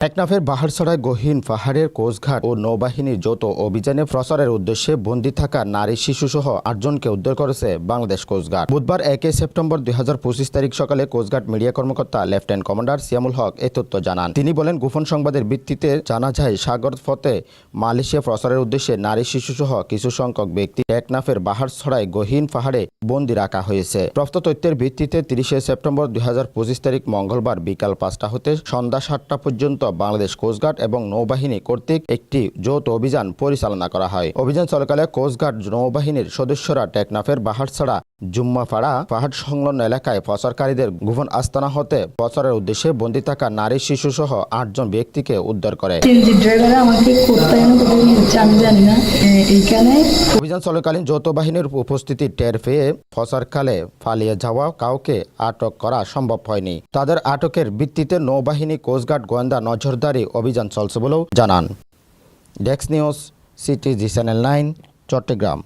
টেকনাফের বাহারছড়ায় গহীন পাহাড়ের কোচঘাট ও নৌবাহিনীর যৌথ অভিযানে প্রসারের উদ্দেশ্যে বন্দী থাকা নারী শিশুসহ আটজনকে উদ্ধার করেছে বাংলাদেশ কোস্টগার্ড বুধবার একই সেপ্টেম্বর দুই হাজার পঁচিশ তারিখ সকালে কোস্টগার্ড মিডিয়া কর্মকর্তা লেফটেন্যান্ট কমান্ডার সিয়ামুল হক এ তথ্য জানান। তিনি বলেন, গোপন সংবাদের ভিত্তিতে জানা যায়, সাগর পথে মালয়েশিয়া প্রসারের উদ্দেশ্যে নারী শিশুসহ কিছু সংখ্যক ব্যক্তি টেকনাফের বাহারছড়ায় গহীন পাহাড়ে বন্দী রাখা হয়েছে। প্রাপ্ত তথ্যের ভিত্তিতে তিরিশে সেপ্টেম্বর দুই হাজার পঁচিশ তারিখ মঙ্গলবার বিকাল পাঁচটা হতে সন্ধ্যা সাতটা পর্যন্ত বাংলাদেশ কোস্টগার্ড এবং নৌবাহিনী কর্তৃক একটি যৌথ অভিযান পরিচালনা করা হয়। অভিযান চলাকালে কোস্টগার্ড নৌবাহিনীর সদস্যরা টেকনাফের বাহারছড়া, জুম্মাপাড়া পাহাড় সংলগ্ন এলাকায় পচারকারীদের গোপন আস্তানা হতে পচারের উদ্দেশ্যে বন্দী থাকা নারী শিশু সহ আটজন ব্যক্তিকে উদ্ধার করে। আমাকে আমি জানি না। অভিযান চলাকালীন যৌথ বাহিনীর উপস্থিতি টের পেয়ে প্রচারকালে পালিয়ে যাওয়া কাউকে আটক করা সম্ভব হয়নি। তাদের আটকের ভিত্তিতে নৌবাহিনী কোস্টগার্ড গোয়েন্দা নজরদারি অভিযান চলছে বলেও জানান। ডেক্স news CT G channel nine, Chattogram.